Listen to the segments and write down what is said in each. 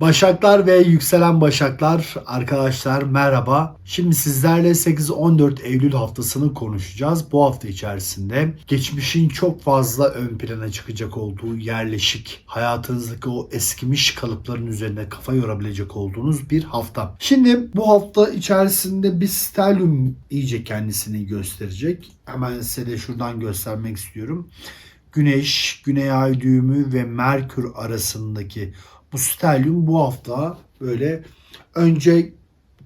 Başaklar ve yükselen başaklar arkadaşlar merhaba. Şimdi sizlerle 8-14 Eylül haftasını konuşacağız. Bu hafta içerisinde geçmişin çok fazla ön plana çıkacak olduğu yerleşik, hayatınızdaki o eskimiş kalıpların üzerine kafa yorabilecek olduğunuz bir hafta. Şimdi bu hafta içerisinde bir stelyum iyice kendisini gösterecek. Hemen size de şuradan göstermek istiyorum. Güneş, Güney Ay düğümü ve Merkür arasındaki bu stelyum bu hafta böyle önce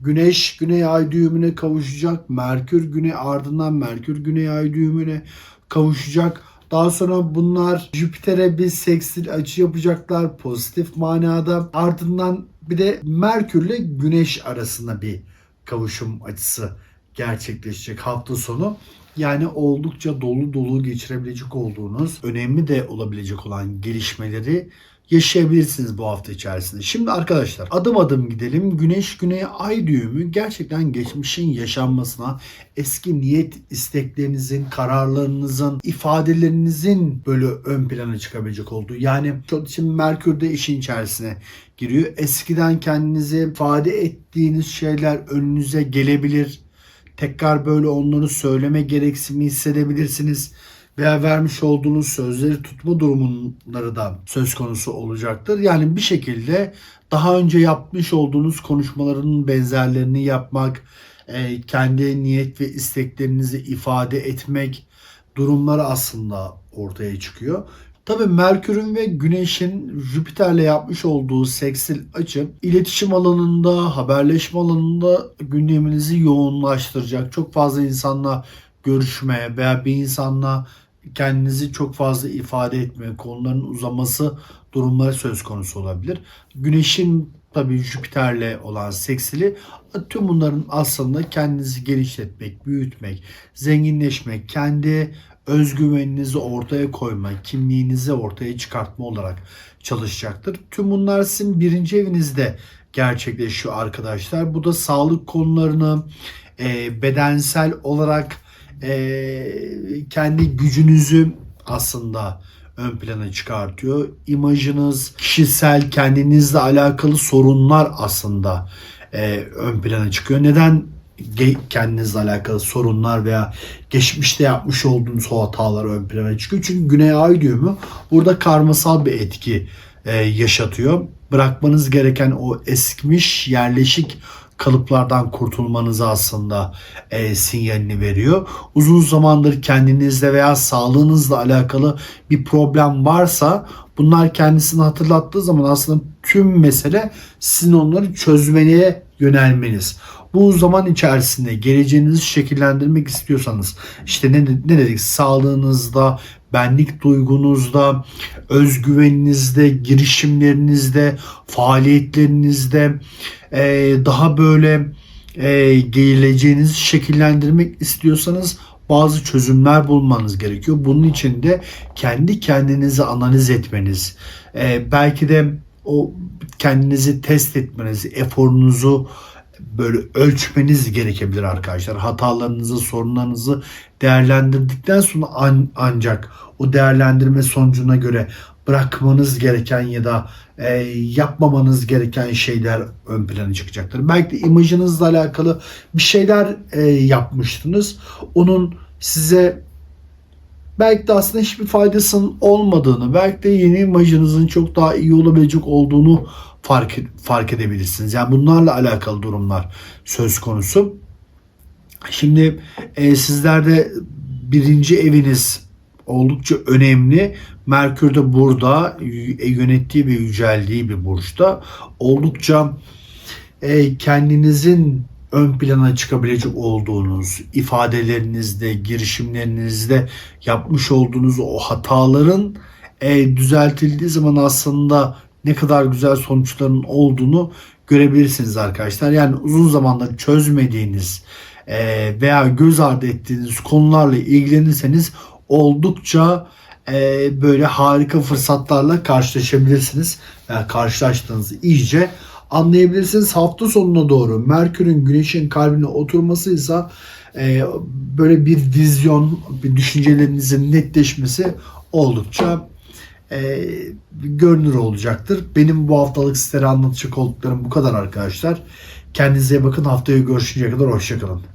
Güneş Güney Ay düğümüne kavuşacak. Merkür Güney ardından Merkür Güney Ay düğümüne kavuşacak. Daha sonra bunlar Jüpiter'e bir seksil açı yapacaklar pozitif manada. Ardından bir de Merkürle Güneş arasında bir kavuşum açısı gerçekleşecek hafta sonu. Yani oldukça dolu dolu geçirebilecek olduğunuz, önemli de olabilecek olan gelişmeleri yaşayabilirsiniz bu hafta içerisinde. Şimdi arkadaşlar adım adım gidelim. Güneş Güney Ay düğümü gerçekten geçmişin yaşanmasına, eski niyet isteklerinizin, kararlarınızın, ifadelerinizin böyle ön plana çıkabilecek olduğu. Yani çok için Merkür de işin içerisine giriyor. Eskiden kendinizi ifade ettiğiniz şeyler önünüze gelebilir. Tekrar böyle onları söyleme gereksinimi hissedebilirsiniz veya vermiş olduğunuz sözleri tutma durumları da söz konusu olacaktır. Yani bir şekilde daha önce yapmış olduğunuz konuşmaların benzerlerini yapmak, e, kendi niyet ve isteklerinizi ifade etmek durumları aslında ortaya çıkıyor. Tabii Merkür'ün ve Güneş'in Jüpiter'le yapmış olduğu seksil açı iletişim alanında, haberleşme alanında gündeminizi yoğunlaştıracak. Çok fazla insanla görüşmeye veya bir insanla kendinizi çok fazla ifade etme, konuların uzaması durumları söz konusu olabilir. Güneşin tabii Jüpiter'le olan seksili tüm bunların aslında kendinizi genişletmek, büyütmek, zenginleşmek, kendi özgüveninizi ortaya koyma, kimliğinizi ortaya çıkartma olarak çalışacaktır. Tüm bunlar sizin birinci evinizde gerçekleşiyor arkadaşlar. Bu da sağlık konularını e, bedensel olarak e, kendi gücünüzü aslında ön plana çıkartıyor. İmajınız, kişisel kendinizle alakalı sorunlar aslında e, ön plana çıkıyor. Neden kendinizle alakalı sorunlar veya geçmişte yapmış olduğunuz o hatalar ön plana çıkıyor? Çünkü Güney Ay düğümü burada karmasal bir etki e, yaşatıyor. Bırakmanız gereken o eskimiş yerleşik kalıplardan kurtulmanızı aslında e, sinyalini veriyor. Uzun zamandır kendinizle veya sağlığınızla alakalı bir problem varsa bunlar kendisini hatırlattığı zaman aslında tüm mesele sizin onları çözmeye yönelmeniz. Bu zaman içerisinde geleceğinizi şekillendirmek istiyorsanız işte ne, ne dedik sağlığınızda, benlik duygunuzda, özgüveninizde, girişimlerinizde, faaliyetlerinizde e, daha böyle e, geleceğinizi şekillendirmek istiyorsanız bazı çözümler bulmanız gerekiyor. Bunun için de kendi kendinizi analiz etmeniz, e, belki de o kendinizi test etmeniz, eforunuzu böyle ölçmeniz gerekebilir arkadaşlar. Hatalarınızı, sorunlarınızı değerlendirdikten sonra an, ancak o değerlendirme sonucuna göre bırakmanız gereken ya da e, yapmamanız gereken şeyler ön plana çıkacaktır. Belki de imajınızla alakalı bir şeyler e, yapmıştınız. Onun size belki de aslında hiçbir faydasının olmadığını, belki de yeni imajınızın çok daha iyi olabilecek olduğunu fark, fark edebilirsiniz. Yani bunlarla alakalı durumlar söz konusu. Şimdi e, sizlerde birinci eviniz oldukça önemli. Merkür de burada e, yönettiği ve yüceldiği bir burçta. Oldukça e, kendinizin ön plana çıkabilecek olduğunuz ifadelerinizde, girişimlerinizde yapmış olduğunuz o hataların e, düzeltildiği zaman aslında ne kadar güzel sonuçların olduğunu görebilirsiniz arkadaşlar. Yani uzun zamandır çözmediğiniz e, veya göz ardı ettiğiniz konularla ilgilenirseniz oldukça e, böyle harika fırsatlarla karşılaşabilirsiniz. Yani karşılaştığınızı iyice anlayabilirsiniz. Hafta sonuna doğru Merkür'ün Güneş'in kalbine oturmasıysa e, böyle bir vizyon, bir düşüncelerinizin netleşmesi oldukça e, görünür olacaktır. Benim bu haftalık sizlere anlatacak olduklarım bu kadar arkadaşlar. Kendinize bakın. Haftaya görüşünceye kadar hoşçakalın.